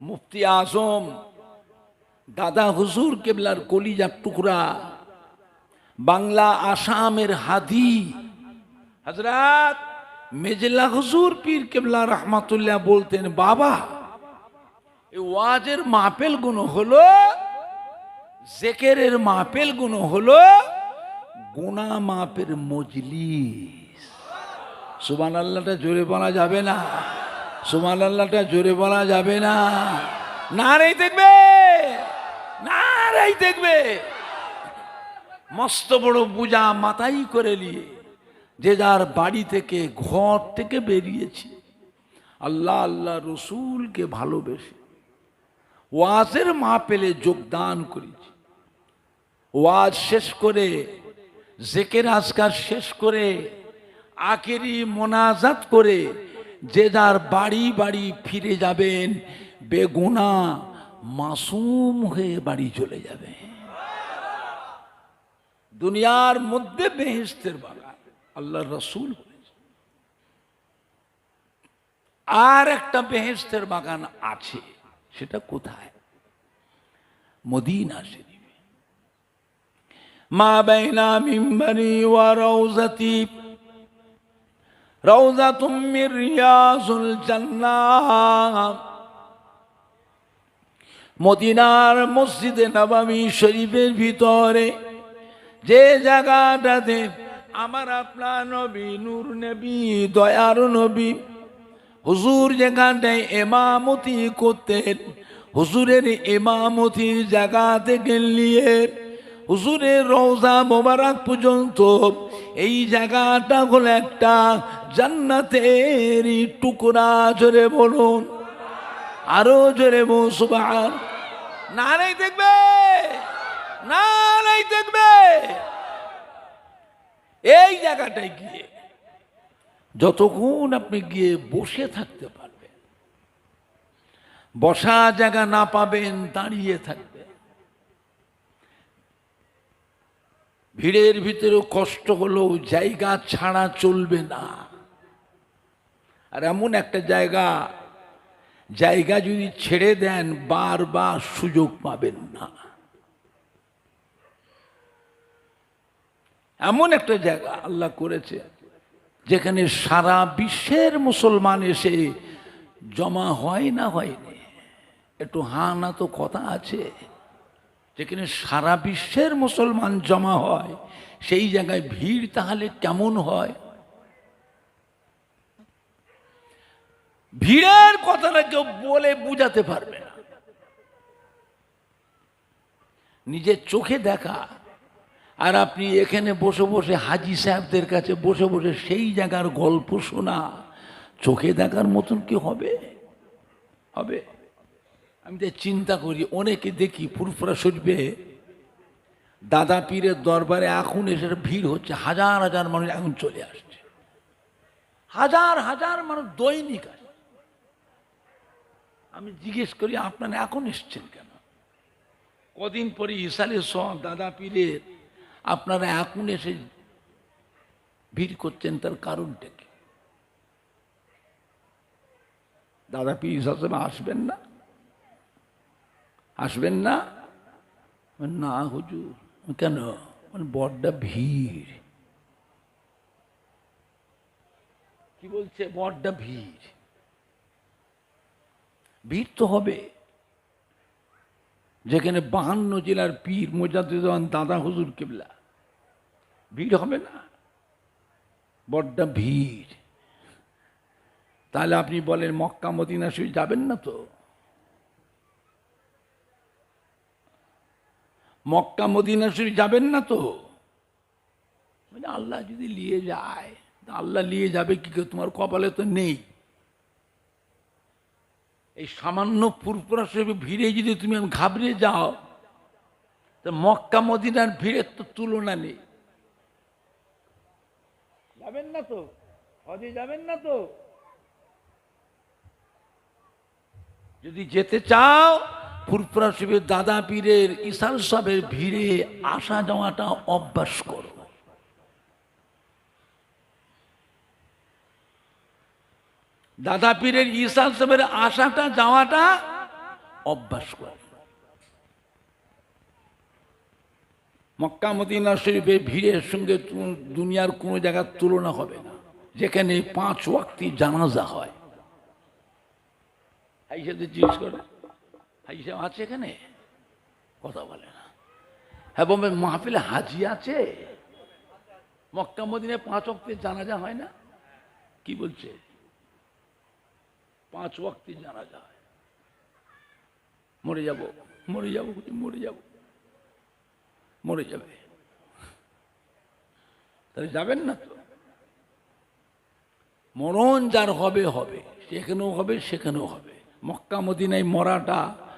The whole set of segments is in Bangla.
মুফতি আজম, দাদা হুজুর কেবলার কলিজার টুকরা, বাংলা আসামের হাদি। হজরত মেজলা হুজুর পীর কেবলা রহমাতুল্লাহ বলতেন, বাবা ওয়াজের মাপেল গুণ হলো, জেকেরের মাপেল গুণ হলো গুণা মাপের মজলিস। সুবান আল্লাহটা জোরে বলা যাবে না। সুবান আল্লাহটা জোরে বলা যাবে না। না রেই দেখবে না রেই দেখবে। মস্ত বড় পূজা মাথাই করে নিয়ে যে যার বাড়ি থেকে, ঘর থেকে বেরিয়েছি। আল্লাহ আল্লাহ রসুলকে ভালোবেসে ওয়াজের মা পেলে যোগদান করেছি। ওয়াজ শেষ করে, জেকের আজকার শেষ করে, আখেরি মোনাজাত করে যে যার বাড়ি বাড়ি ফিরে যাবেন, বেগুনা মাসুম হয়ে বাড়ি চলে যাবে। দুনিয়ার মধ্যে বেহেস্তের বাগান আল্লাহ রসুল আর একটা বেহেস্তের বাগান আছে, সেটা কোথায়? মদিনা শরীফে। মা বাইনা মিম্বরি ওয়া রওজাতুম মির রিয়াজুল জান্নাহ মদিনার মসজিদে নবাবী শরীফের ভিতরে যে জায়গাটাতে আমার আপনার নবী, নূর নবী, দয়ার নবী, হুজুর যেখানটায় এমামতি করতেন, হুজুরের এমামতির জায়গা থেকে নিয়ে হুজুরের রওজা মোবারক পর্যন্ত এই জায়গাটা হলো একটা জান্নাতের টুকরা, জোরে বলুন। আরও জোরে বসুবার না নাই দেখবে না নাই দেখবে। এই জায়গাটায় গিয়ে যতক্ষণ আপনি গিয়ে বসে থাকতে পারবেন, বসা জায়গা না পাবেন, দাঁড়িয়ে থাকবে ভিড়ের ভিতরে কষ্ট হলেও জায়গা ছাড়া চলবে না। আর এমন একটা জায়গা জায়গা যদি ছেড়ে দেন, বারবার সুযোগ পাবেন না। এমন একটা জায়গা আল্লাহ করেছে, যেখানে সারা বিশ্বের মুসলমান এসে জমা হয় না হয়নি। একটু হা না তো কথা আছে। যেখানে সারা বিশ্বের মুসলমান জমা হয়, সেই জায়গায় ভিড় তাহলে কেমন হয়? ভিড়ের কথাটা কেউ বলে বুঝাতে পারবে না। নিজের চোখে দেখা, আর আপনি এখানে বসে বসে হাজি সাহেবদের কাছে বসে বসে সেই জায়গার গল্প শোনা, চোখে দেখার মতন কি হবে? হবে। আমি তো চিন্তা করি, অনেকে দেখি ফুরফুরা শরীফে দাদা পীরের দরবারে এখন এসে ভিড় হচ্ছে, হাজার হাজার মানুষ এখন চলে আসছে। হাজার হাজার মানুষ দৈনিক আসে আমি জিজ্ঞেস করি, আপনারা এখন এসছেন কেন? কদিন পরে ইসালের সব দাদা পীরের, আপনারা এখন এসে ভিড় করছেন, তার কারণটা কি? দাদা পীর হিসাবে আসবেন না? আসবেন না? না হুজুর। কেন? মানে বড্ডা ভিড়। কি বলছে? বড্ডা ভিড়। ভিড় তো হবে। যেখানে বাহান্ন জেলার পীর মোজাদুদ্দান দাদা হুজুর কেবলা। ভিড় হবে না? বড্ডা ভিড়। তাহলে আপনি বলেন, মক্কা, মদিনা শরীফ যাবেন না তো? মক্কা মদিনা শরীফ যাবেন না তো? মানে আল্লাহ যদি নিয়ে যায় আল্লাহ নিয়ে যাবে কি করে? তোমার কপালে তো নেই। এই সামান্য ফুরফুরা শরীফে ভিড়ে যদি তুমি ঘাবড়ে যাও, তো মক্কা মদিনার ভিড়ের তো তুলনা নেই। যাবেন না তো? হজে যাবেন না তো? যদি যেতে চাও ফুরফুরা শরীফের দাদা পীরের ইসাল সাহেবের ভিড়ে আসা যাওয়াটা অভ্যাস করো। দাদা পীরের ইসাল সাহেবের আসাটা যাওয়াটা অভ্যাস করে। মক্কা মদিনা শরীফে ভিড়ের সঙ্গে দুনিয়ার কোনো জায়গার তুলনা হবে না, যেখানে পাঁচ ওয়াক্তি জানাজা হয়। হাইসাতে জিজ্ঞেস করে। হাইসা আছে এখানে? কথা বলে না। হ্যাঁ বোম্বে মাহফিলে হাজি আছে। মক্কা, মদিনায় পাঁচ ওয়াক্তি জানাজা হয় না? কি বলছে? পাঁচ ওয়াক্তি জানাজা হয়। মরে যাব মরে যাব মরে যাব। মরে যাবে। তাহলে যাবেন না তো? মরণ যার হবে হবে। সেখানেও হবে সেখানেও হবে। মক্কা, মদিনায় মরাটা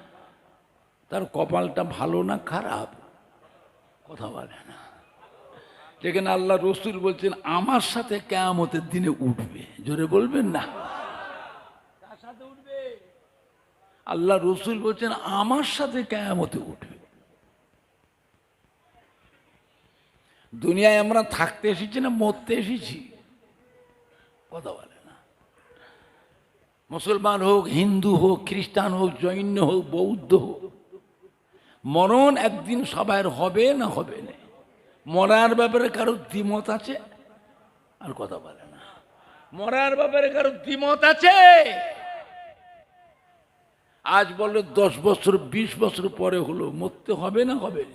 তার কপালটা ভালো না খারাপ? কথা বলে না। যেখানে আল্লাহ রসুল বলছেন, আমার সাথে কেয়ামতের দিনে উঠবে। জোরে বলবেন না? আল্লাহ রসুল বলছেন, আমার সাথে কেয়ামতে উঠবে। দুনিয়ায় আমরা থাকতে এসেছি না মরতে এসেছি? কথা বলে না। মুসলমান হোক, হিন্দু হোক, খ্রিস্টান হোক, জৈন হোক, বৌদ্ধ হোক মরণ একদিন সবার হবে না হবে না। মরার ব্যাপারে কারও দ্বিমত আছে? আর কথা বলে না। মরার ব্যাপারে কারও দ্বিমত আছে? আজ বলে দশ বছর, বিশ বছর পরে হলো, মরতে হবে না হবে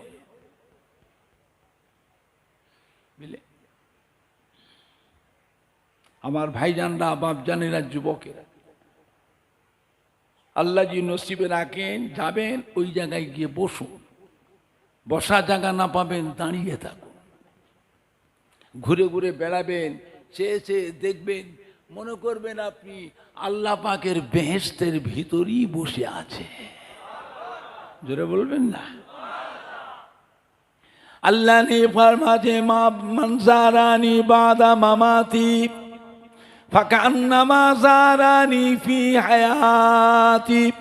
আমার ভাইজানরা, বাপজানেরা, যুবকেরা আল্লাহ যদি নসিবে রাখেন, যাবেন, ওই জায়গায় গিয়ে বসুন। বসা জায়গা না পাবেন, দাঁড়িয়ে থাকুন। ঘুরে ঘুরে বেড়াবেন, চেয়ে চেয়ে দেখবেন, মনে করবেন আপনি আল্লাহ পাকের বেহেস্তের ভিতরই বসে আছে। জোরে বলবেন না? আল্লাহ নে ফার্মাজে মা মানসারানি বাদা মামাতি। فكأنما زاراني في حياتي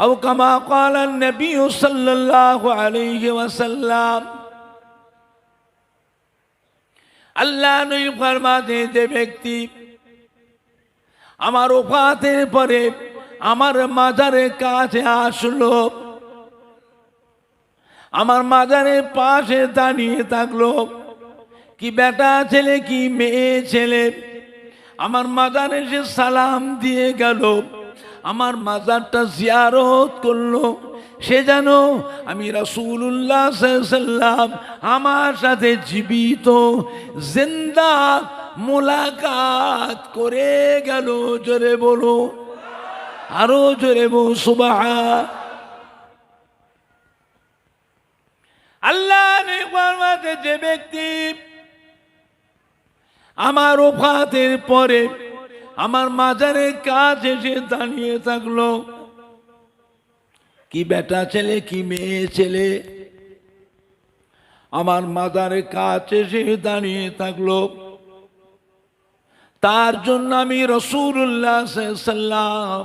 أو كما قال النبي صلى الله عليه وسلم اللہ نے فرماتے بیکتی ব্যক্তি پاتے پرے পরে مادر کاتے آشلو؟ আসলো مادر پاسے পাশে تک لو کی بیٹا چلے کی میں چلے۔ আমার মাজারে সে সালাম দিয়ে গেল, আমার মাজারটা জিয়ারত করল। সে যেন আমি রাসূলুল্লাহ সাল্লাম আমার সাথে জীবিত, জিন্দা, মোলাকাত করে গেল। জোরে বলো, আরও জোরে বো সুবাহ আল্লাহ যে ব্যক্তি আমার ওফাতের পরে আমার মাজারের কাজ এসে দাঁড়িয়ে থাকল। কি বেটা ছেলে, কি মেয়ে ছেলে? আমার মাজারের কাজ এসে দাঁড়িয়ে থাকল। তার জন্য আমি রসুল্লাহ সাল্লাম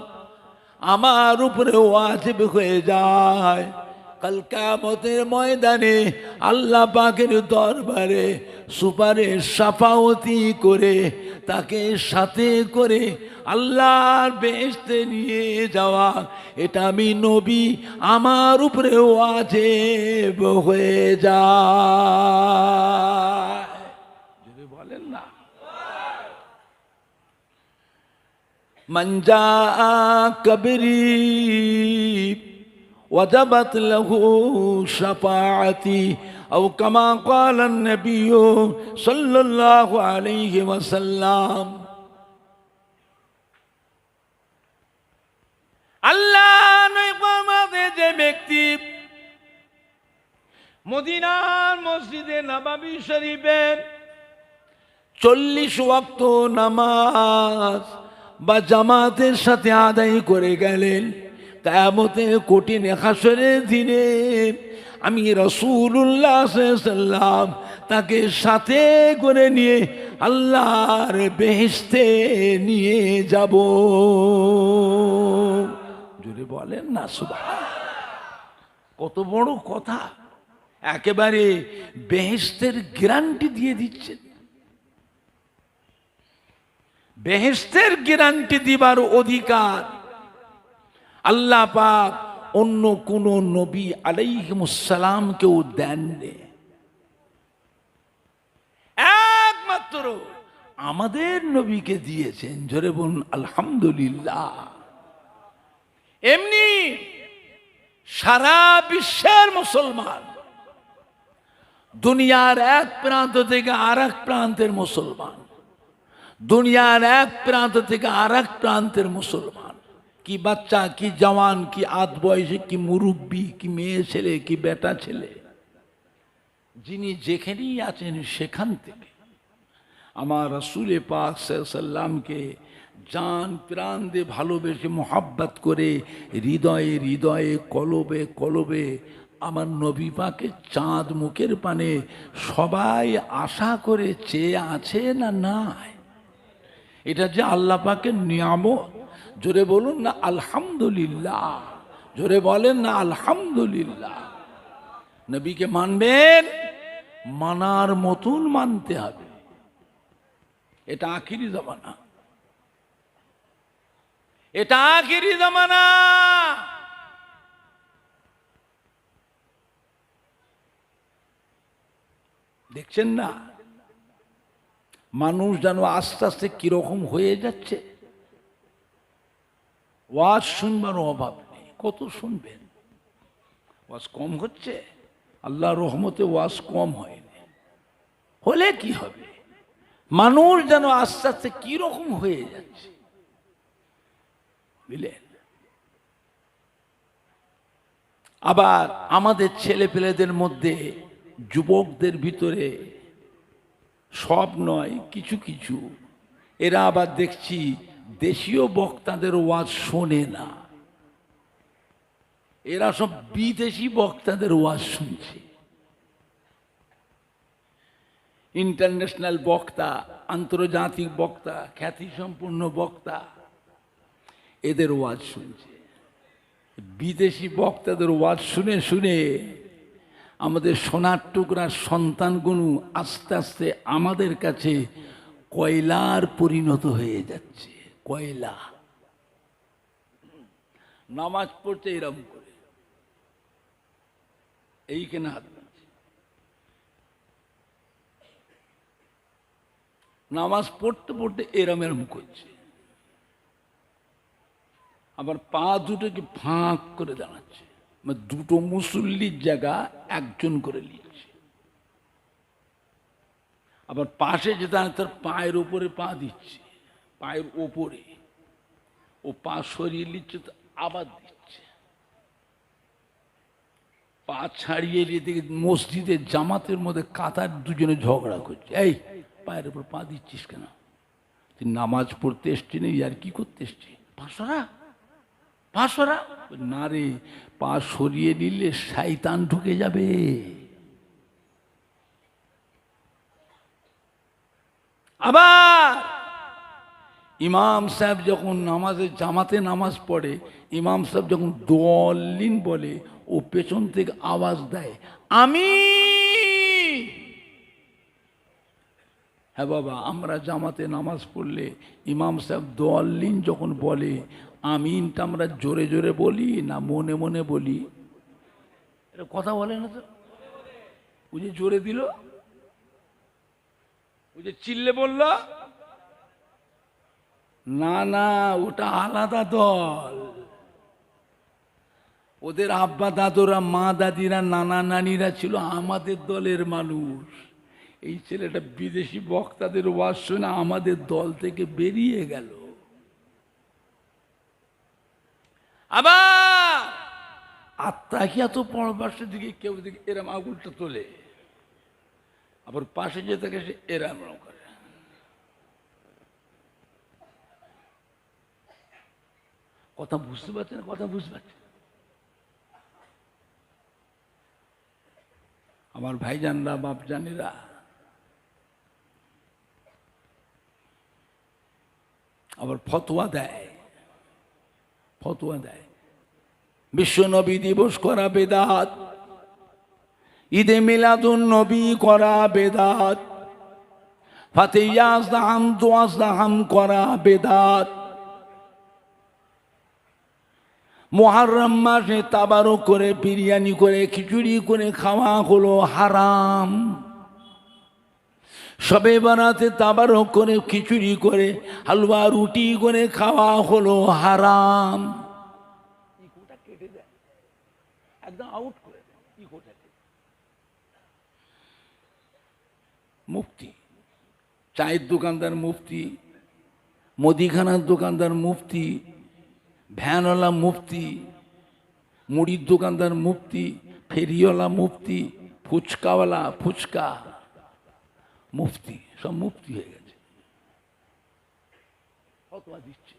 আমার উপরে ওয়াজিব হয়ে যায়। কাল কামতের ময়দানে আল্লাহ পাকের দরবারে সুপারে সাফাওতি করে তাকে সাথে করে আল্লাহর বেসতে নিয়ে যাওয়া। এটা আমি নবী আমার উপরে আছে হয়ে যা বলেন না। মঞ্জা কবরি ওয়াজাবাত লঘু সাপাতি أو كما قال النبي صلى الله عليه وسلم আল্লাহ নৈবামাদে যে ব্যক্তি মদিনার মসজিদে নবাবী শরীফের চল্লিশ ওয়াক্ত নামাজ বা জামাতের সাথে আদায় করে গেলেন কায়ামতে কঠিন হাসরের দিনে আমি রসুল্লাহ সাল্লাম তাকে সাথে করে নিয়ে আল্লাহর বেহেস্তে নিয়ে যাব। জোরে বলেন না সুবাহ কত বড় কথা। একেবারে বেহেস্তের গ্যারান্টি দিয়ে দিচ্ছেন। বেহেস্তের গ্যারান্টি দিবার অধিকার আল্লাহ পাক অন্য কোন নবী আলাইহিমুসালাম কেউ দেননি একমাত্র আমাদের নবীকে দিয়েছেন, জোরে বলুন, আলহামদুলিল্লাহ। এমনি সারা বিশ্বের মুসলমান, দুনিয়ার এক প্রান্ত থেকে আর প্রান্তের মুসলমান, দুনিয়ার এক প্রান্ত থেকে আর প্রান্তের মুসলমান। কি বাচ্চা, কি জওয়ান, কি আধ বয়সে, কি মুরব্বী, কি মেয়ে ছেলে, কি বেটা ছেলে। যিনি যেখানেই আছেন সেখান থেকে আমার রসুলে পাক সাল্লামকে জান, প্রাণ দিয়ে ভালোবেসে মোহাব্বত করে হৃদয়ে হৃদয়ে, কলবে কলবে আমার নবী পাকে চাঁদ মুখের পানে সবাই আশা করে চেয়ে আছে না নাই? এটা যে আল্লাহ পাকের নিয়ামত। জোরে বলুন না আলহামদুলিল্লাহ। জোরে বলেন না আলহামদুলিল্লাহ। নবীকে মানবেন, মানার মতন মানতে হবে। এটা আখিরি জমানা। এটা আখিরি জমানা। দেখছেন না? মানুষ যেন আস্তে আস্তে কীরকম হয়ে যাচ্ছে। ওয়াজ শুনবার অভাব নেই। কত শুনবেন? ওয়াজ কম হচ্ছে? আল্লাহ রহমতে ওয়াজ কম হয়নি। হলে কি হবে? মানুষ যেন আস্তে আস্তে কীরকম হয়ে যাচ্ছে? বুঝলেন? আবার আমাদের ছেলে পেলেদের মধ্যে যুবকদের ভিতরে সব নয়, কিছু কিছু। এরা আবার দেখছি দেশীয় বক্তাদের ওয়াজ শোনে না। এরা সব বিদেশি বক্তাদের ওয়াজ শুনছে। ইন্টারন্যাশনাল বক্তা, আন্তর্জাতিক বক্তা, খ্যাতিসম্পন্ন বক্তা, এদের ওয়াজ শুনছে। বিদেশি বক্তাদের ওয়াজ শুনে শুনে আমাদের সোনার টুকরার সন্তানগুলো আস্তে আস্তে আমাদের কাছে কয়লার পরিণত হয়ে যাচ্ছে। কয়লা। নামাজ পড়তে এরম করে। এইখানে হাত নামাজ পড়তে পড়তে এরম এরম করছে। আবার পা দুটোকে ফাঁক করে দাঁড়াচ্ছে। মানে দুটো মুসল্লির জায়গা একজন করে নিচ্ছে। আবার পাশে যে দাঁড়ায় তার পায়ের উপরে পা দিচ্ছে। পায়ের ওপরে। ও পা সরিয়ে নিচ্ছে তো আবার দিচ্ছে। পা ছাড়িয়ে নিয়ে দেখে মসজিদের জামাতের মধ্যে কাতার দুজনে ঝগড়া করছে। এই পায়ের উপর পা দিচ্ছিস কেন? তুই নামাজ পড়তে এসছি না আর কি করতে এসছি পাঁচশোরা পাঁচশোরা না রে পা সরিয়ে নিলে শাইতান ঢুকে যাবে। আবার ইমাম সাহেব যখন নামাজে, জামাতে নামাজ পড়ে, ইমাম সাহেব যখন দলিন বলে, ও পেছন থেকে আওয়াজ দেয়, আমি হ্যাঁ বাবা, আমরা জামাতে নামাজ পড়লে, ইমাম সাহেব দলিন যখন বলে, আমিনটা আমরা জোরে জোরে বলি না মনে মনে বলি? এটা কথা বলে না তো। ও যে জোরে দিল ও যে চিল্লে বলল না না, ওটা আলাদা দল। ওদের আব্বা দাদুরা, মা দাদিরা, নানা নানিরা ছিল আমাদের দলের মানুষ। এই ছেলেটা বিদেশি বক্তাদের ওয়াজ শুনে আমাদের দল থেকে বেরিয়ে গেল। আবার দিকে কেউ দিকে এরম আগুলটা তোলে? আবার পাশে যে থাকে সে এরম এরম করে। কথা বুঝতে পারছেন কথা বুঝতে পারছেন আমার ভাইজানরা, বাপজানেরা, আবার ফতোয়া দেয় ফতোয়া দেয়। বিশ্ব নবী দিবস করা বেদাত, ঈদে মিলাদুন নবী করা বেদাত ফাতেয়াজ দাহাম দোয়াজ দাহাম করা বেদাত। মহারম মাসে তাবারও করে বিরিয়ানি করে খিচুড়ি করে খাওয়া হলো হারাম। সবে বানাতে তাবারও করে খিচুড়ি করে হালুয়া রুটি করে খাওয়া হলো হারাম। একদম আউট করে মুফতি চায়ের দোকানদার মুফতি মুদিখানার দোকানদার মুফতি ভ্যানওয়ালা মুফতি, মুড়ির দোকানদার মুফতি, ফেরিওয়ালা মুফতি, ফুচকাওয়ালা ফুচকা, মুফতি, সব মুফতি হয়ে গেছে। দিচ্ছে।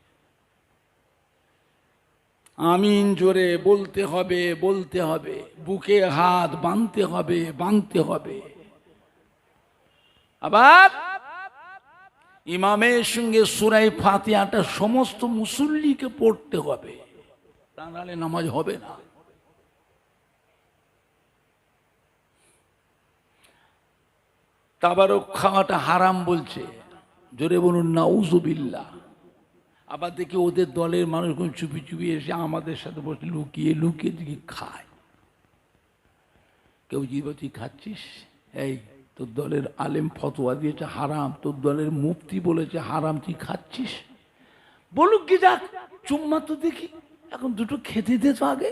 আমিন জোরে বলতে হবে বলতে হবে, বুকে হাত বাঁধতে হবে বাঁধতে হবে। আবার ইমামের সঙ্গে সুরাই ফাতিহাটা সমস্ত মুসল্লিকে পড়তে হবে। তা নাহলে নামাজ হবে না। তাবারও খাওয়াটা হারাম বলছে। জোরে বলুন নাউজুবিল্লা আবার দেখি ওদের দলের মানুষগুলো চুপি চুপি এসে আমাদের সাথে বসে লুকিয়ে লুকিয়ে দেখি খায়। কেউ জিবা তুই খাচ্ছিস? এই তোর দলের আলেম ফতোয়া দিয়েছে, হারাম। তোর দলের মুফতি বলেছে, হারাম। তুই খাচ্ছিস? বলুক কি যাক, চুম্মা তো দেখি, এখন দুটো খেতে দে তো আগে।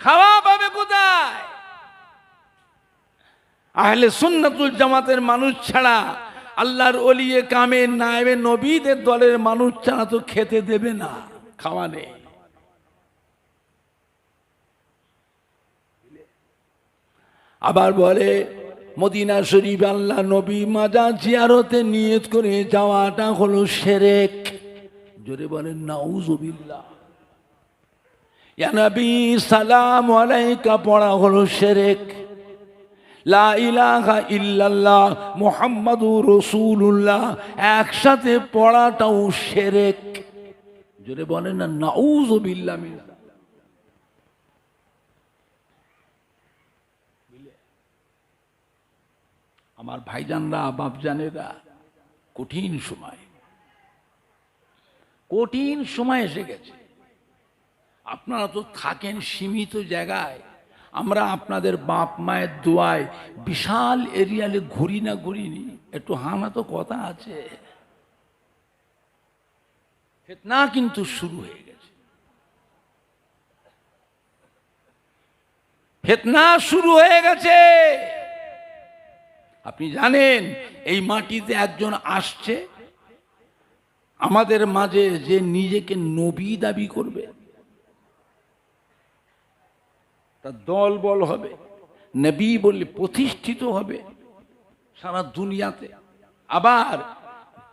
খাওয়া পাবে কোথায়? আহলে সুন্নাতুল জামাতের মানুষ ছাড়া আল্লাহর অলিয়ে কামে নায়েবে নবীদের দলের মানুষ ছাড়া তো খেতে দেবে না, খাওয়া নেই। আবার বলে, মদিনা শরীফ আল্লাহ নবী মাজা জিয়ারতে নিয়ত করে যাওয়াটা হলো সেরেক। জোরে বলেন, নাউজুবিল্লাহ। ইয়া নবী, সালাম আলাইকা, পড়া হলো সেরেক। লা ইল্লাল্লাহ একসাথে পড়াটাও সেরেক। জোরে বলেন না, নাউজুবিল্লাহ মিন আমার ভাইজানরা, বাপজানেরা, কঠিন সময়। কঠিন সময় এসে গেছে। আপনারা তো থাকেন সীমিত জায়গায়। আমরা আপনাদের বাপ মায়ের দোয়ায় বিশাল এরিয়ালে ঘুরি না ঘুরিনি একটু হানা তো কথা আছে। ফেতনা কিন্তু শুরু হয়ে গেছে। ফেতনা শুরু হয়ে গেছে। আপনি জানেন, এই মাটিতে একজন আসছে, আমাদের মাঝে যে নিজেকে নবী দাবি করবে তার দল বল হবে, নবী বললে প্রতিষ্ঠিত হবে সারা দুনিয়াতে। আবার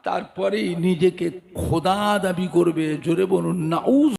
তারপরেই নিজেকে খোদা দাবি করবে, জোরে বলুন, নাউজ